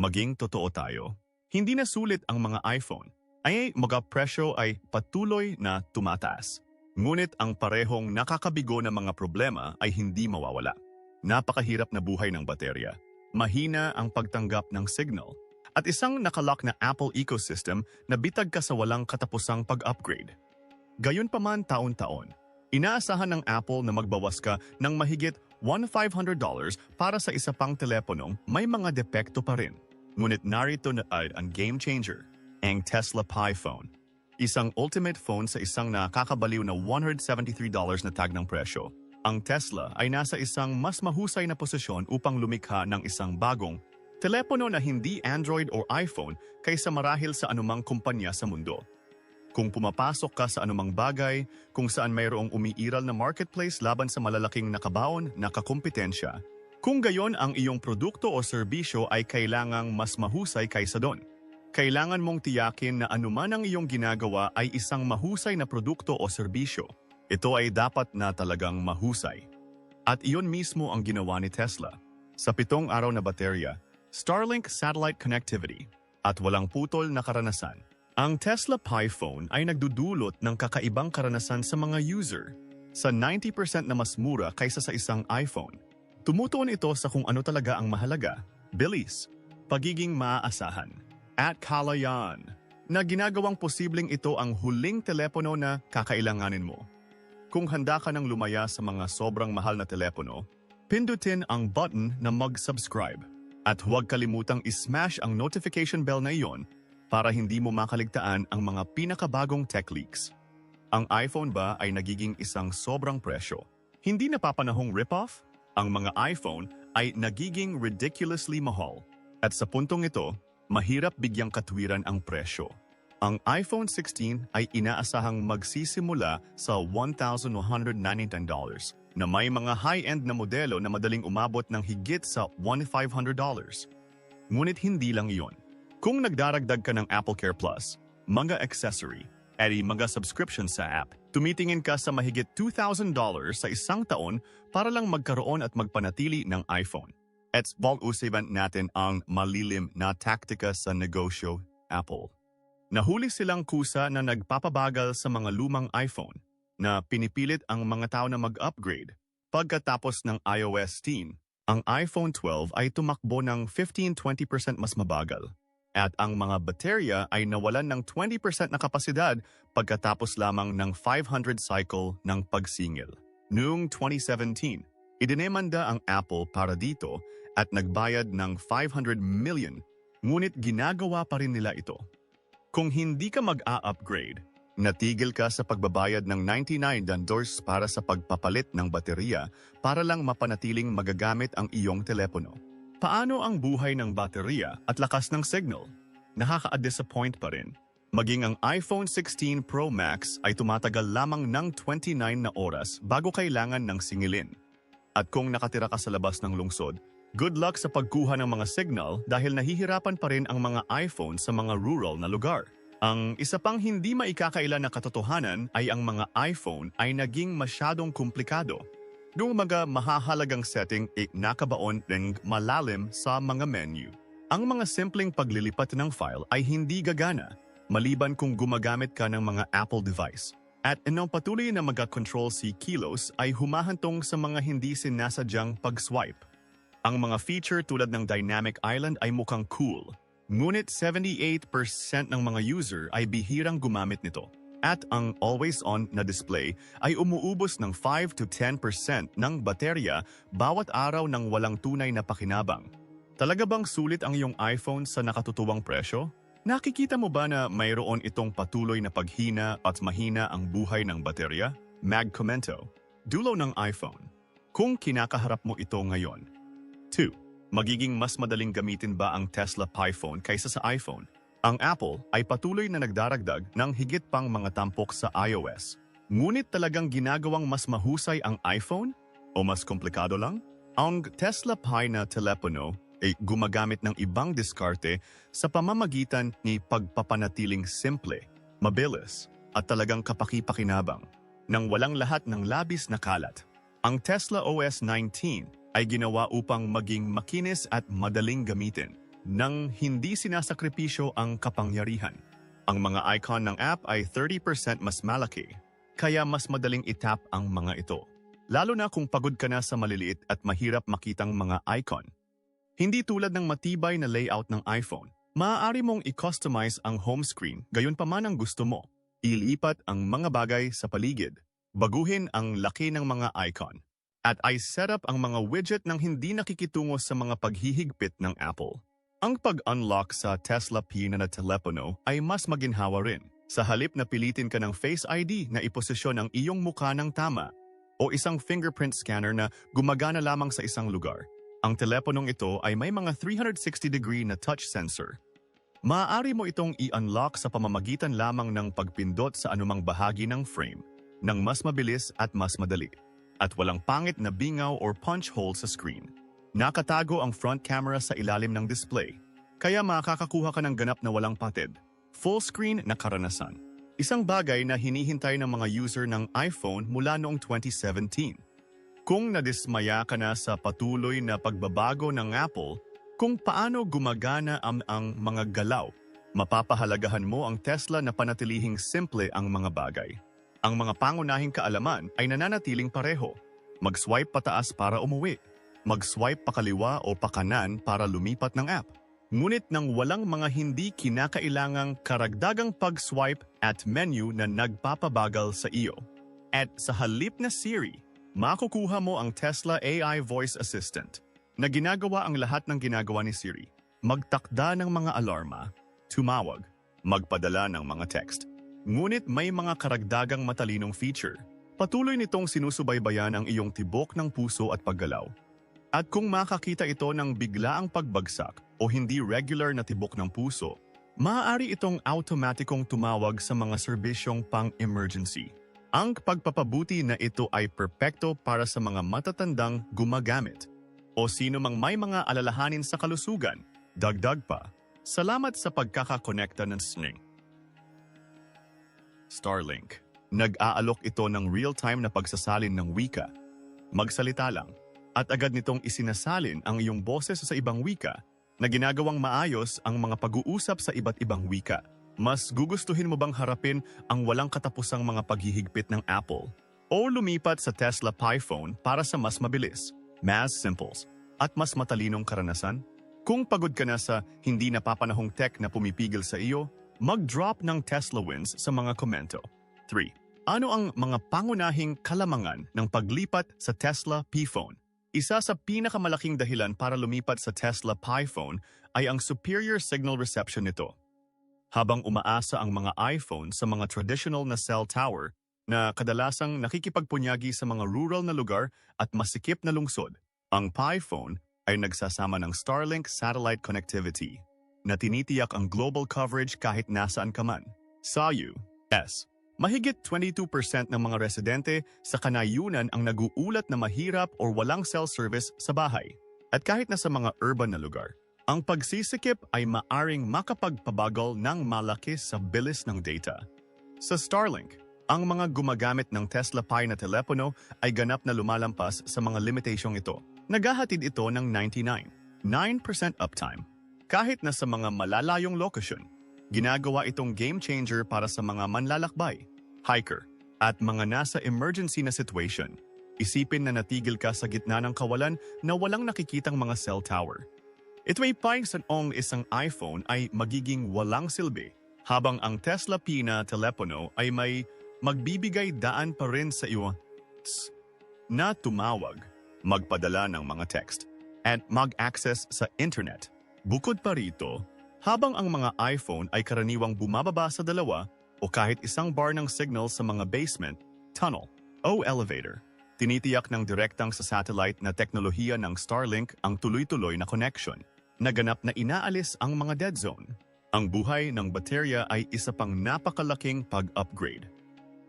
maging totoo tayo, hindi na sulit ang mga iPhone ay mga presyo ay patuloy na tumataas. Ngunit ang parehong nakakabigo na mga problema ay hindi mawawala. Napakahirap na buhay ng baterya, mahina ang pagtanggap ng signal, at isang nakalock na Apple ecosystem na bitag ka sa walang katapusang pag-upgrade. Gayunpaman taon-taon, inaasahan ng Apple na magbawas ka ng mahigit $1,500 para sa isa pang teleponong may mga depekto pa rin. Ngunit narito na ay ang game changer, ang Tesla Pi phone. Isang ultimate phone sa isang nakakabaliw na $173 na tag ng presyo. Ang Tesla ay nasa isang mas mahusay na posisyon upang lumikha ng isang bagong telepono na hindi Android o iPhone kaysa marahil sa anumang kumpanya sa mundo. Kung pumapasok ka sa anumang bagay, kung saan mayroong umiiral na marketplace laban sa malalaking nakabaon na kakumpetensya, kung gayon ang iyong produkto o serbisyo ay kailangang mas mahusay kaysa doon. Kailangan mong tiyakin na anuman ang iyong ginagawa ay isang mahusay na produkto o serbisyo. Ito ay dapat na talagang mahusay. At iyon mismo ang ginawa ni Tesla. Sa pitong araw na baterya, Starlink satellite connectivity, at walang putol na karanasan. Ang Tesla Pi phone ay nagdudulot ng kakaibang karanasan sa mga user sa 90% na mas mura kaysa sa isang iPhone. Tumutuon ito sa kung ano talaga ang mahalaga, bilis, pagiging maaasahan, at kalayan, na ginagawang posibleng ito ang huling telepono na kakailanganin mo. Kung handa ka ng lumaya sa mga sobrang mahal na telepono, pindutin ang button na mag-subscribe. At huwag kalimutang ismash ang notification bell na iyon para hindi mo makaligtaan ang mga pinakabagong tech leaks. Ang iPhone ba ay nagiging isang sobrang presyo? Hindi napapanahong rip-off? Ang mga iPhone ay nagiging ridiculously mahal. At sa puntong ito, mahirap bigyang katwiran ang presyo. Ang iPhone 16 ay inaasahang magsisimula sa $1,199 na may mga high-end na modelo na madaling umabot ng higit sa $1,500. Ngunit hindi lang iyon. Kung nagdaragdag ka ng Apple Care Plus, mga accessory, edi mga subscription sa app, tumitingin ka sa mahigit $2,000 sa isang taon para lang magkaroon at magpanatili ng iPhone. At usiban natin ang malilim na taktika sa negosyo Apple. Nahuli silang kusa na nagpapabagal sa mga lumang iPhone na pinipilit ang mga tao na mag-upgrade. Pagkatapos ng iOS 10, ang iPhone 12 ay tumakbo ng 15-20% mas mabagal. At ang mga baterya ay nawalan ng 20% na kapasidad pagkatapos lamang ng 500 cycle ng pagsingil. Noong 2017, idinemanda ang Apple para dito at nagbayad ng 500 million, ngunit ginagawa pa rin nila ito. Kung hindi ka mag-a-upgrade, natigil ka sa pagbabayad ng 99 dollars para sa pagpapalit ng baterya para lang mapanatiling magagamit ang iyong telepono. Paano ang buhay ng baterya at lakas ng signal? Nakaka-disappoint pa rin. Maging ang iPhone 16 Pro Max ay tumatagal lamang ng 29 na oras bago kailangan ng singilin. At kung nakatira ka sa labas ng lungsod, good luck sa pagkuha ng mga signal dahil nahihirapan pa rin ang mga iPhone sa mga rural na lugar. Ang isa pang hindi maikakaila na katotohanan ay ang mga iPhone ay naging masyadong komplikado. Doong mga mahahalagang setting ay nakabaon ng malalim sa mga menu. Ang mga simpleng paglilipat ng file ay hindi gagana maliban kung gumagamit ka ng mga Apple device. At anong patuloy na mag-control si Kilos ay humahantong sa mga hindi sinasadyang pag-swipe. Ang mga feature tulad ng Dynamic Island ay mukhang cool, ngunit 78% ng mga user ay bihirang gumamit nito. At ang always-on na display ay umuubos ng 5 to 10% ng baterya bawat araw ng walang tunay na pakinabang. Talaga bang sulit ang iyong iPhone sa nakatutuwang presyo? Nakikita mo ba na mayroon itong patuloy na paghina at mahina ang buhay ng baterya? Mag Commento, dulo ng iPhone. Kung kinakaharap mo ito ngayon. 2. Magiging mas madaling gamitin ba ang Tesla Pi phone kaysa sa iPhone? Ang Apple ay patuloy na nagdaragdag ng higit pang mga tampok sa iOS. Ngunit talagang ginagawang mas mahusay ang iPhone? O mas komplikado lang? Ang Tesla Pi na telepono ay gumagamit ng ibang diskarte sa pamamagitan ni pagpapanatiling simple, mabilis, at talagang kapaki-pakinabang nang walang lahat ng labis na kalat. Ang Tesla OS 19 ay ginawa upang maging makinis at madaling gamitin. Nang hindi sinasakripisyo ang kapangyarihan. Ang mga icon ng app ay 30% mas malaki, kaya mas madaling itap ang mga ito. Lalo na kung pagod ka na sa maliliit at mahirap makitang mga icon. Hindi tulad ng matibay na layout ng iPhone, maaari mong i-customize ang home screen gayon pa man ang gusto mo. Ilipat ang mga bagay sa paligid, baguhin ang laki ng mga icon, at ay set up ang mga widget ng hindi nakikitungo sa mga paghihigpit ng Apple. Ang pag-unlock sa Tesla Pina na telepono ay mas maginhawa rin. Sa halip na pilitin ka ng Face ID na iposisyon ang iyong mukha ng tama o isang fingerprint scanner na gumagana lamang sa isang lugar. Ang teleponong ito ay may mga 360-degree na touch sensor. Maaari mo itong i-unlock sa pamamagitan lamang ng pagpindot sa anumang bahagi ng frame ng mas mabilis at mas madali at walang pangit na bingaw or punch hole sa screen. Nakatago ang front camera sa ilalim ng display, kaya makakakuha ka ng ganap na walang patid. Full screen na karanasan. Isang bagay na hinihintay ng mga user ng iPhone mula noong 2017. Kung nadismaya ka na sa patuloy na pagbabago ng Apple, kung paano gumagana ang, ang mga galaw, mapapahalagahan mo ang Tesla na panatilihing simple ang mga bagay. Ang mga pangunahing kaalaman ay nananatiling pareho. Mag-swipe pataas para umuwi. Mag-swipe pakaliwa o pakanan para lumipat ng app. Ngunit nang walang mga hindi kinakailangang karagdagang pag-swipe at menu na nagpapabagal sa iyo. At sa halip na Siri, makukuha mo ang Tesla AI Voice Assistant na ginagawa ang lahat ng ginagawa ni Siri. Magtakda ng mga alarma, tumawag, magpadala ng mga text. Ngunit may mga karagdagang matalinong feature. Patuloy nitong sinusubaybayan ang iyong tibok ng puso at paggalaw. At kung makakita ito ng biglaang pagbagsak o hindi regular na tibok ng puso, maaari itong automatikong tumawag sa mga serbisyong pang-emergency. Ang pagpapabuti na ito ay perpekto para sa mga matatandang gumagamit o sino mang may mga alalahanin sa kalusugan. Dagdag pa, salamat sa pagkakakonekta ng Sning. Starlink. Nag-aalok ito ng real-time na pagsasalin ng wika. Magsalita lang, at agad nitong isinasalin ang iyong boses sa ibang wika na ginagawang maayos ang mga pag-uusap sa iba't ibang wika. Mas gugustuhin mo bang harapin ang walang katapusang mga paghihigpit ng Apple? O lumipat sa Tesla PiPhone para sa mas mabilis, mas simples, at mas matalinong karanasan? Kung pagod ka na sa hindi napapanahong tech na pumipigil sa iyo, mag-drop ng Tesla wins sa mga komento. 3. Ano ang mga pangunahing kalamangan ng paglipat sa Tesla P-Phone? Isa sa pinakamalaking dahilan para lumipat sa Tesla PiPhone ay ang superior signal reception nito. Habang umaasa ang mga iPhone sa mga traditional na cell tower na kadalasang nakikipagpunyagi sa mga rural na lugar at masikip na lungsod, ang PiPhone ay nagsasama ng Starlink satellite connectivity na tinitiyak ang global coverage kahit nasaan ka man. SAYU, S. Mahigit 22% ng mga residente sa kanayunan ang naguulat na mahirap o walang cell service sa bahay. At kahit na sa mga urban na lugar, ang pagsisikip ay maaring makapagpabagal ng malaki sa bilis ng data. Sa Starlink, ang mga gumagamit ng Tesla Pi na telepono ay ganap na lumalampas sa mga limitasyong ito. Naghahatid ito ng 99, 9% uptime. Kahit na sa mga malalayong lokasyon, ginagawa itong game changer para sa mga manlalakbay, hiker, at mga nasa emergency na situation. Isipin na natigil ka sa gitna ng kawalan na walang nakikitang mga cell tower. Ito ay paying sa ong isang iPhone ay magiging walang silbi, habang ang Tesla P na telepono ay may magbibigay daan pa rin sa iyo na tumawag, magpadala ng mga text, at mag-access sa internet. Bukod pa rito, habang ang mga iPhone ay karaniwang bumababa sa dalawa o kahit isang bar ng signal sa mga basement, tunnel, o elevator, tinitiyak ng direktang sa satellite na teknolohiya ng Starlink ang tuloy-tuloy na connection. Naganap na inaalis ang mga dead zone. Ang buhay ng baterya ay isa pang napakalaking pag-upgrade.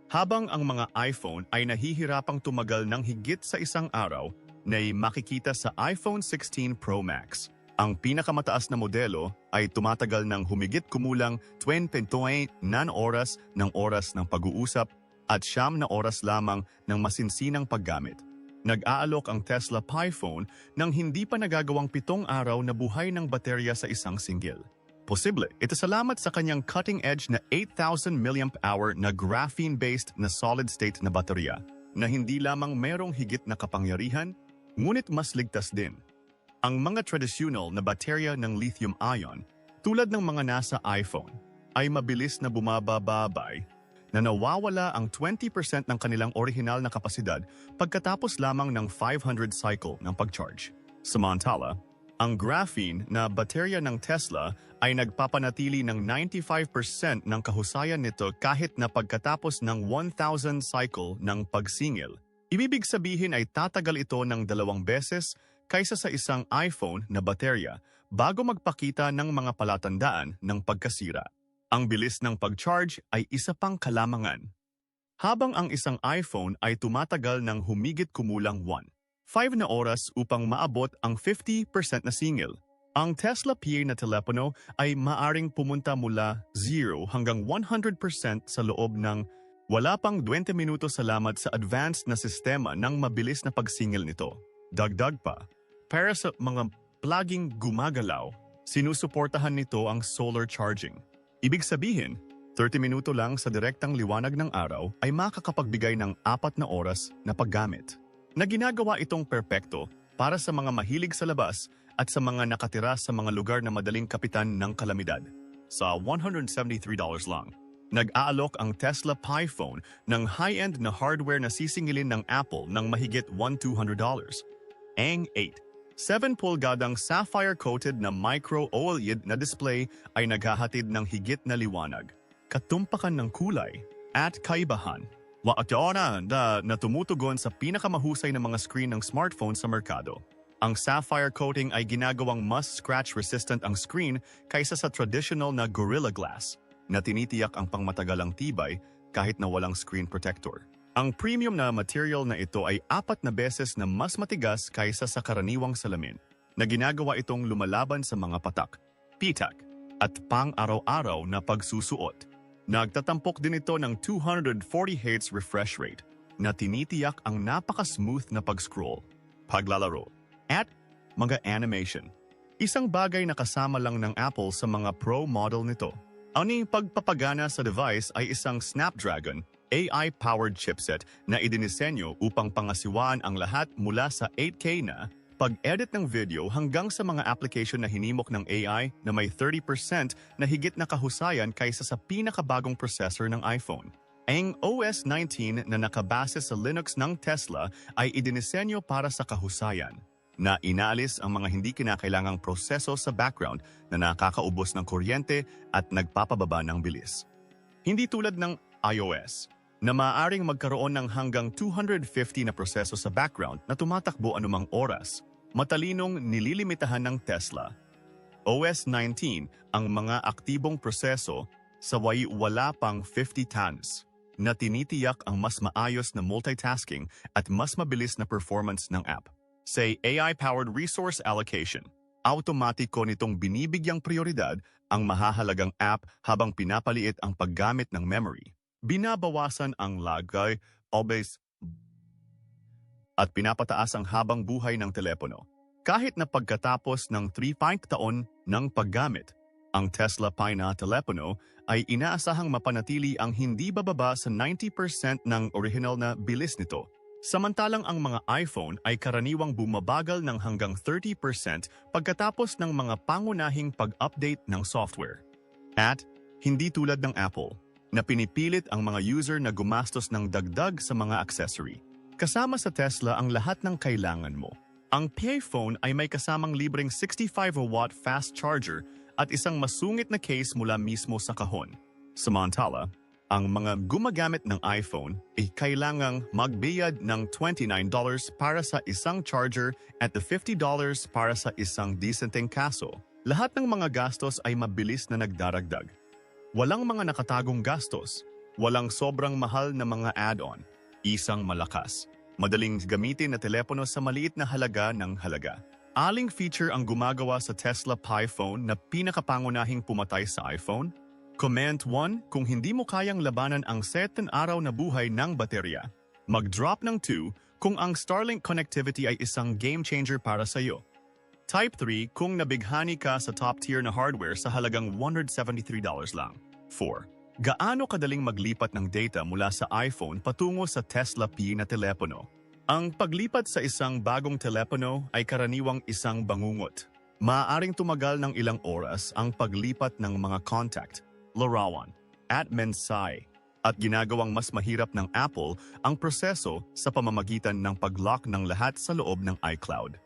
Habang ang mga iPhone ay nahihirapang tumagal ng higit sa isang araw, na makikita sa iPhone 16 Pro Max. Ang pinakamataas na modelo ay tumatagal ng humigit kumulang 20.8 nan oras ng oras ng pag-uusap at siyam na oras lamang ng masinsinang paggamit. Nag-aalok ang Tesla Pi phone ng hindi pa nagagawang pitong araw na buhay ng baterya sa isang single. Posible, ito salamat sa kanyang cutting-edge na 8,000 mAh na graphene-based na solid-state na baterya na hindi lamang merong higit na kapangyarihan, ngunit mas ligtas din. Ang mga tradisyonal na baterya ng lithium-ion, tulad ng mga nasa iPhone, ay mabilis na bumabababay na nawawala ang 20% ng kanilang orihinal na kapasidad pagkatapos lamang ng 500 cycle ng pag-charge. Samantala, ang graphene na baterya ng Tesla ay nagpapanatili ng 95% ng kahusayan nito kahit na pagkatapos ng 1,000 cycle ng pagsingil. Ibibig sabihin ay tatagal ito ng dalawang beses kaysa sa isang iPhone na baterya bago magpakita ng mga palatandaan ng pagkasira. Ang bilis ng pag-charge ay isa pang kalamangan. Habang ang isang iPhone ay tumatagal ng humigit kumulang 1. 5 na oras upang maabot ang 50% na singil. Ang Tesla PA na telepono ay maaring pumunta mula 0 hanggang 100% sa loob ng wala pang 20 minuto salamat sa advanced na sistema ng mabilis na pagsingil nito. Dagdag pa, para sa mga pluging gumagalaw, sinusuportahan nito ang solar charging. Ibig sabihin, 30 minuto lang sa direktang liwanag ng araw ay makakapagbigay ng apat na oras na paggamit. Na ginagawa itong perpekto para sa mga mahilig sa labas at sa mga nakatira sa mga lugar na madaling kapitan ng kalamidad. Sa $173 lang, nag-aalok ang Tesla Pi phone ng high-end na hardware na sisingilin ng Apple ng mahigit $1,200. Ang 8. 7 pulgadang sapphire-coated na micro-OLED na display ay naghahatid ng higit na liwanag, katumpakan ng kulay, at kaibahan. Waakyaona na, na tumutugon sa pinakamahusay na mga screen ng smartphone sa merkado. Ang sapphire coating ay ginagawang mas scratch-resistant ang screen kaysa sa traditional na Gorilla Glass na tinitiyak ang pangmatagalang tibay kahit na walang screen protector. Ang premium na material na ito ay apat na beses na mas matigas kaysa sa karaniwang salamin na ginagawa itong lumalaban sa mga patak, pitak, at pang-araw-araw na pagsusuot. Nagtatampok din ito ng 240 Hz refresh rate na tinitiyak ang napaka-smooth na pag-scroll, paglalaro, at mga animation. Isang bagay na kasama lang ng Apple sa mga Pro model nito. Ang pagpapagana sa device ay isang Snapdragon AI-powered chipset na idinisenyo upang pangasiwaan ang lahat mula sa 8K na pag-edit ng video hanggang sa mga application na hinimok ng AI na may 30% na higit na kahusayan kaysa sa pinakabagong processor ng iPhone. Ang OS 19 na nakabase sa Linux ng Tesla ay idinisenyo para sa kahusayan na inaalis ang mga hindi kinakailangang proseso sa background na nakakaubos ng kuryente at nagpapababa ng bilis. Hindi tulad ng iOS, na maaaring magkaroon ng hanggang 250 na proseso sa background na tumatakbo anumang oras. Matalinong nililimitahan ng Tesla. OS 19 ang mga aktibong proseso sa way wala pang 50 tons na tinitiyak ang mas maayos na multitasking at mas mabilis na performance ng app. Say AI-powered resource allocation. Automatiko nitong binibigyang prioridad ang mahahalagang app habang pinapaliit ang paggamit ng memory binabawasan ang lagay, always, at pinapataas ang habang buhay ng telepono. Kahit na pagkatapos ng 3 taon ng paggamit, ang Tesla Pi telepono ay inaasahang mapanatili ang hindi bababa sa 90% ng original na bilis nito. Samantalang ang mga iPhone ay karaniwang bumabagal ng hanggang 30% pagkatapos ng mga pangunahing pag-update ng software. At hindi tulad ng Apple, na pinipilit ang mga user na gumastos ng dagdag sa mga accessory. Kasama sa Tesla ang lahat ng kailangan mo. Ang PayPhone ay may kasamang libreng 65-watt fast charger at isang masungit na case mula mismo sa kahon. Samantala, ang mga gumagamit ng iPhone ay kailangang magbiyad ng $29 para sa isang charger at $50 para sa isang disenteng kaso. Lahat ng mga gastos ay mabilis na nagdaragdag. Walang mga nakatagong gastos, walang sobrang mahal na mga add-on, isang malakas, madaling gamitin na telepono sa maliit na halaga ng halaga. Aling feature ang gumagawa sa Tesla Pi phone na pinakapangunahing pumatay sa iPhone? Comment 1 kung hindi mo kayang labanan ang 7 araw na buhay ng baterya. Mag-drop ng 2 kung ang Starlink connectivity ay isang game changer para sa iyo. Type 3 kung nabighani ka sa top tier na hardware sa halagang $173 lang. 4. Gaano kadaling maglipat ng data mula sa iPhone patungo sa Tesla P na telepono? Ang paglipat sa isang bagong telepono ay karaniwang isang bangungot. Maaaring tumagal ng ilang oras ang paglipat ng mga contact, larawan, at mensahe at ginagawang mas mahirap ng Apple ang proseso sa pamamagitan ng pag-lock ng lahat sa loob ng iCloud.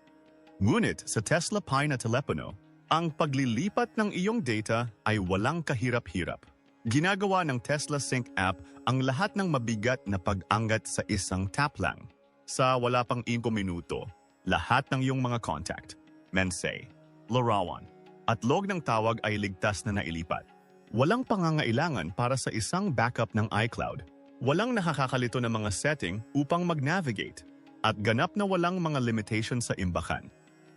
Ngunit sa Tesla Pi na telepono, ang paglilipat ng iyong data ay walang kahirap-hirap. Ginagawa ng Tesla Sync app ang lahat ng mabigat na pag-angat sa isang tap lang. Sa wala pang 5 minuto, lahat ng iyong mga contact, mensahe, larawan, at log ng tawag ay ligtas na nailipat. Walang pangangailangan para sa isang backup ng iCloud. Walang nakakakalito na mga setting upang mag-navigate. At ganap na walang mga limitation sa imbakan.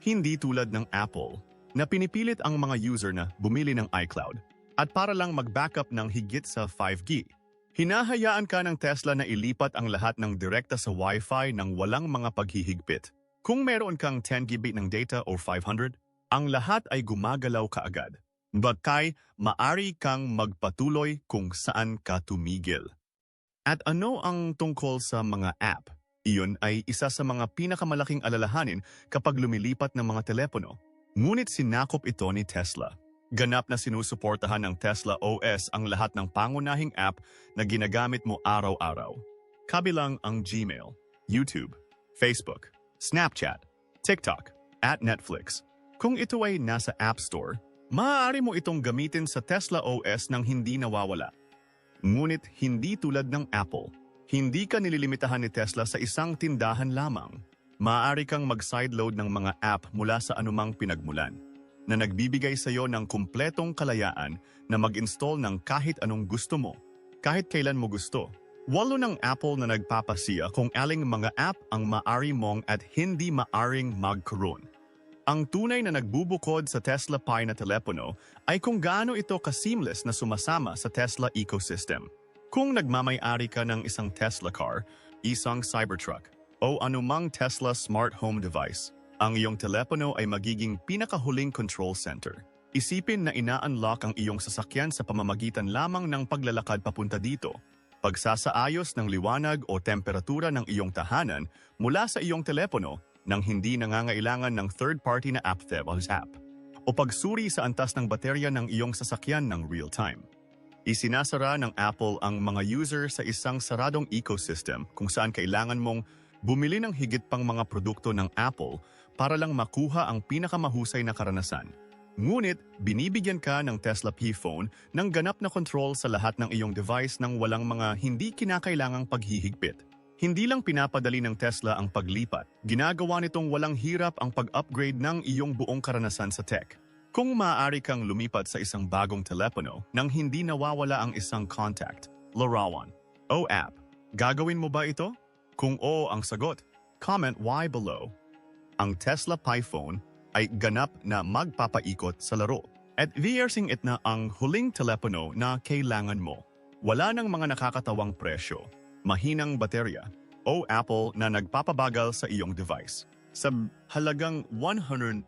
Hindi tulad ng Apple na pinipilit ang mga user na bumili ng iCloud at para lang mag-backup ng higit sa 5G. Hinahayaan ka ng Tesla na ilipat ang lahat ng direkta sa Wi-Fi ng walang mga paghihigpit. Kung meron kang 10 GB ng data o 500, ang lahat ay gumagalaw kaagad. Bagkay, maari kang magpatuloy kung saan ka tumigil. At ano ang tungkol sa mga app? Iyon ay isa sa mga pinakamalaking alalahanin kapag lumilipat ng mga telepono. Ngunit sinakop ito ni Tesla. Ganap na sinusuportahan ng Tesla OS ang lahat ng pangunahing app na ginagamit mo araw-araw. Kabilang ang Gmail, YouTube, Facebook, Snapchat, TikTok, at Netflix. Kung ito ay nasa App Store, maaari mo itong gamitin sa Tesla OS nang hindi nawawala. Ngunit hindi tulad ng Apple. Hindi ka nililimitahan ni Tesla sa isang tindahan lamang. Maaari kang mag-sideload ng mga app mula sa anumang pinagmulan na nagbibigay sa iyo ng kumpletong kalayaan na mag-install ng kahit anong gusto mo, kahit kailan mo gusto. Walo ng Apple na nagpapasiya kung aling mga app ang maari mong at hindi maaring magkaroon. Ang tunay na nagbubukod sa Tesla Pi na telepono ay kung gaano ito ka-seamless na sumasama sa Tesla ecosystem. Kung nagmamay-ari ka ng isang Tesla car, isang Cybertruck, o anumang Tesla smart home device, ang iyong telepono ay magiging pinakahuling control center. Isipin na ina-unlock ang iyong sasakyan sa pamamagitan lamang ng paglalakad papunta dito, pagsasaayos ng liwanag o temperatura ng iyong tahanan mula sa iyong telepono nang hindi nangangailangan ng third-party na app Thebos app, o pagsuri sa antas ng baterya ng iyong sasakyan ng real-time. Isinasara ng Apple ang mga user sa isang saradong ecosystem kung saan kailangan mong bumili ng higit pang mga produkto ng Apple para lang makuha ang pinakamahusay na karanasan. Ngunit, binibigyan ka ng Tesla P phone ng ganap na control sa lahat ng iyong device ng walang mga hindi kinakailangang paghihigpit. Hindi lang pinapadali ng Tesla ang paglipat, ginagawa nitong walang hirap ang pag-upgrade ng iyong buong karanasan sa tech. Kung maaari kang lumipat sa isang bagong telepono nang hindi nawawala ang isang contact, larawan, o app, gagawin mo ba ito? Kung oo ang sagot, comment why below. Ang Tesla Pi phone ay ganap na magpapaikot sa laro at VRsing it na ang huling telepono na kailangan mo. Wala nang mga nakakatawang presyo, mahinang baterya, o Apple na nagpapabagal sa iyong device. Sa halagang 100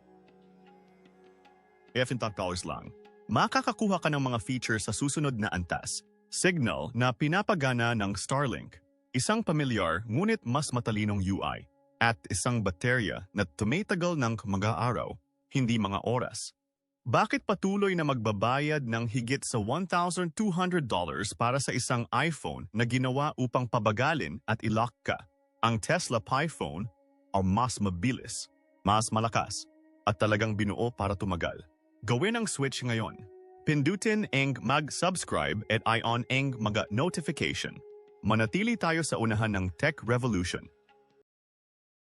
$15 lang. Makakakuha ka ng mga features sa susunod na antas. Signal na pinapagana ng Starlink. Isang pamilyar ngunit mas matalinong UI. At isang baterya na tumatagal ng mga araw, hindi mga oras. Bakit patuloy na magbabayad ng higit sa $1,200 para sa isang iPhone na ginawa upang pabagalin at ilock ka? Ang Tesla Pi phone ay mas mabilis, mas malakas, at talagang binuo para tumagal. Gawin ang switch ngayon. Pindutin ang mag-subscribe at i-on ang mga notification. Manatili tayo sa unahan ng tech revolution.